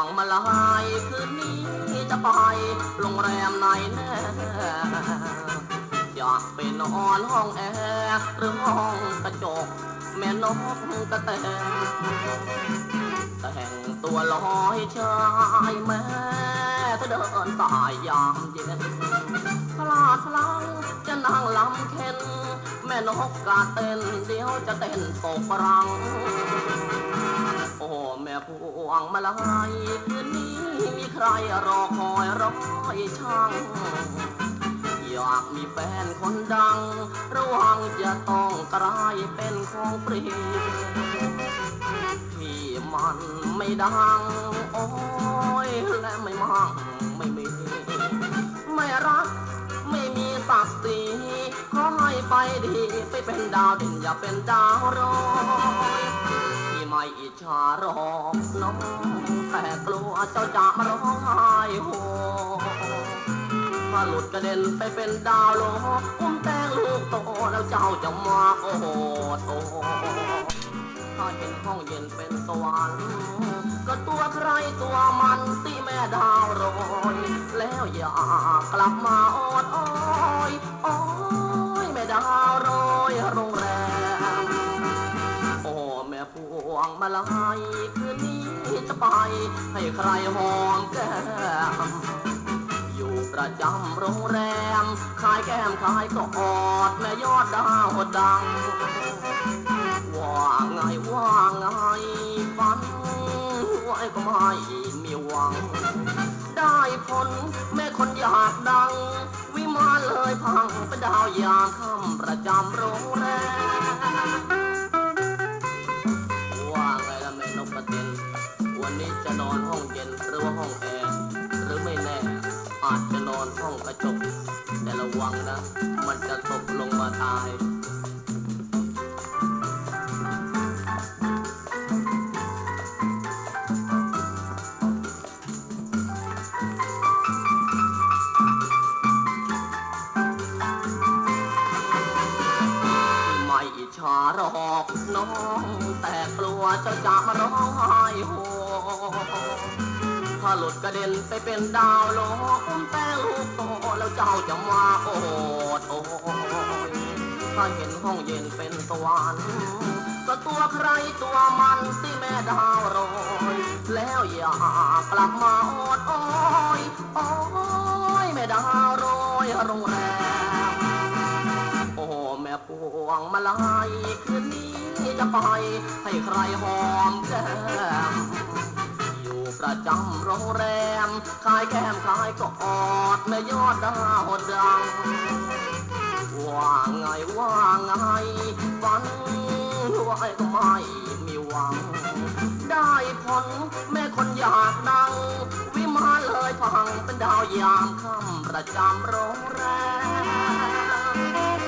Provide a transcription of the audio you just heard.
ม่พวงมาลายคืนนี้จะไปโรงแรมไหนแน่อยากไปนอนห้องแอร์หรือห้องกระจก แม่นกกระแตแต่งตัวลอยชายแม่ถ้าเดินสายยามเย็นพลาดพลังจะนั่งลำเค็นแม่นกกาเต้นเดี๋ยวจะเต้นตกรัง แม่พวงมาลายคืนนี้มีใครรอคอยรอคอยช่าง อยากมีแฟนคนดัง ระวังจะต้องกลายเป็นของปรีที่มันไม่ดัง โอ้ยและไม่มั่งไม่มี ไม่รักไม่มีศักดิ์ศรีขอให้ไปดี ไปเป็นดาวเด่นอย่าเป็นดาวร้อย ไม่อิจฉาหรอกน้องแต่กลัวเจ้าจะมาร้องไห้โหถ้าหลุดกระเด็นไปเป็นดาวโลกอุ้มแตงลูกโตแล้วเจ้าจะมาโอ้โหโตถ้าเห็นห้องเย็นเป็นสวรรค์ก็ตัวใครตัวมันสิแม่ดาวโรยแล้วอยากกลับมา มาลายคืนนี้จะไป ให้ใครหอมแก้มอยู่ประจำโรงแรมขายแก้มขายก็อดแม่ยอดดาวดัง ว่าไงว่าไงฝันไว้ก็ไม่มีหวัง ได้ผลแม่คนอยากดัง วิมานเลยพังเป็นดาวยามค่ำประจำโรงแรม เต็น วันนี้จะนอนห้องเย็นหรือว่าห้องแอร์หรือไม่แน่อาจจะนอนห้องกระจก แต่ระวังนะ มันจะตกลงมาตายไม่อิจฉาหรอก น้องแต่กลัวเจ้าจะมาร้องไห้โฮถ้าหลุดกระเด็นไปเป็นดาวโลกอุ้มแป้งลูกโตแล้วเจ้าจะมาโอดโอยถ้าเห็นห้องเย็นเป็นสวรรค์ก็ตัวใครตัวมันสิแม่ดาวโรยแล้วอยากกลับมาอดโอยโอ้ยแม่ดาวโรยโรงแรมโอ้แม่พวงมาลายคืนนี้ จะไปให้ใครหอมแก้มอยู่ประจำโรงแรมขายแก้มขายก็อดแม่ยอดดาวดัง ว่าไงว่าไงฝันไว้ก็ไม่มีหวัง ได้ผลแม่คนอยากดัง วิมานเลยพังเป็นดาวยามค่ำประจำโรงแรม